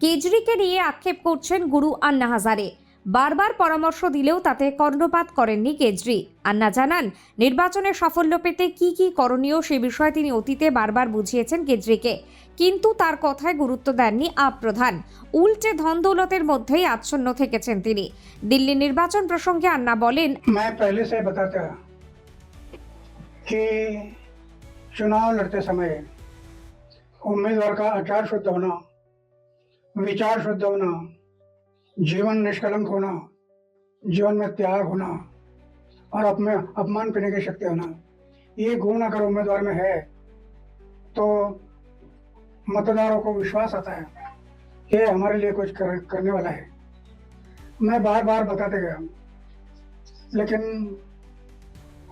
কেজরিকে নিয়ে আক্ষেপ করছেন গুরু আন্না হাজারে বারবার পরামর্শ দিলেও তাতে কর্ণপাত করেননি কেজরি আন্না জানান নির্বাচনে সাফল্য পেতে কি কি করণীয় সে বিষয়ে তিনি অতীতে বারবার বুঝিয়েছেন কেজরিকে কিন্তু তার কথায় গুরুত্ব দেননি আপ প্রধান উল্টে ধন দৌলতের মধ্যেই আচ্ছন্ন থেকেছেন তিনি দিল্লি নির্বাচন প্রসঙ্গে আন্না বলেন मैं पहले से बताता कि चुनाव लड़ते समय उम्मीदवार का आचार शुद्ध होना विचार शुद्ध होना जीवन निष्कलंक होना जीवन में त्याग होना और अपने अपमान करने की शक्ति होना ये गुण अगर उम्मीदवार में है तो मतदारों को विश्वास आता है कि हमारे लिए कुछ कर, करने वाला है। मैं बार बार बताते गया लेकिन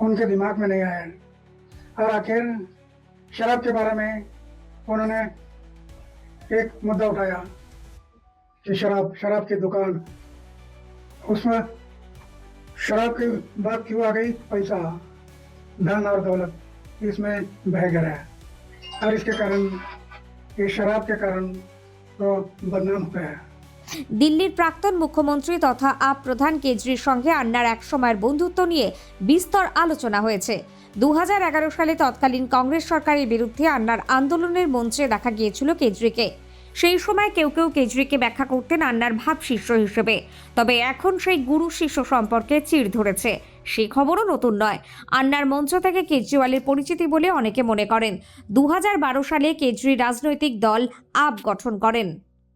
उनके दिमाग में नहीं आया और आखिर शराब के बारे में उन्होंने एक मुद्दा उठाया कि शराब शराब की दुकान उसमें शराब की बात क्यों आ गई पैसा धन और दौलत इसमें बह गया है और इसके कारण ये शराब के कारण तो बदनाम हो गया है দিল্লির প্রাক্তন মুখ্যমন্ত্রী তথা আপ প্রধান কেজরির সঙ্গে আন্নার এক সময়ের বন্ধুত্ব নিয়ে বিস্তর আলোচনা হয়েছে দু সালে তৎকালীন কংগ্রেস সরকারের বিরুদ্ধে আন্নার আন্দোলনের মঞ্চে দেখা গিয়েছিল কেজরিকে সেই সময় কেউ কেউ কেজরিকে ব্যাখ্যা করতেন আন্নার ভাব শিষ্য হিসেবে। তবে এখন সেই গুরু শিষ্য সম্পর্কে চিড় ধরেছে। সেই খবরও নতুন নয়। আন্নার মঞ্চ থেকে কেজরিওয়ালের পরিচিতি বলে অনেকে মনে করেন। দু হাজার বারো সালে কেজরি রাজনৈতিক দল আপ গঠন করেন।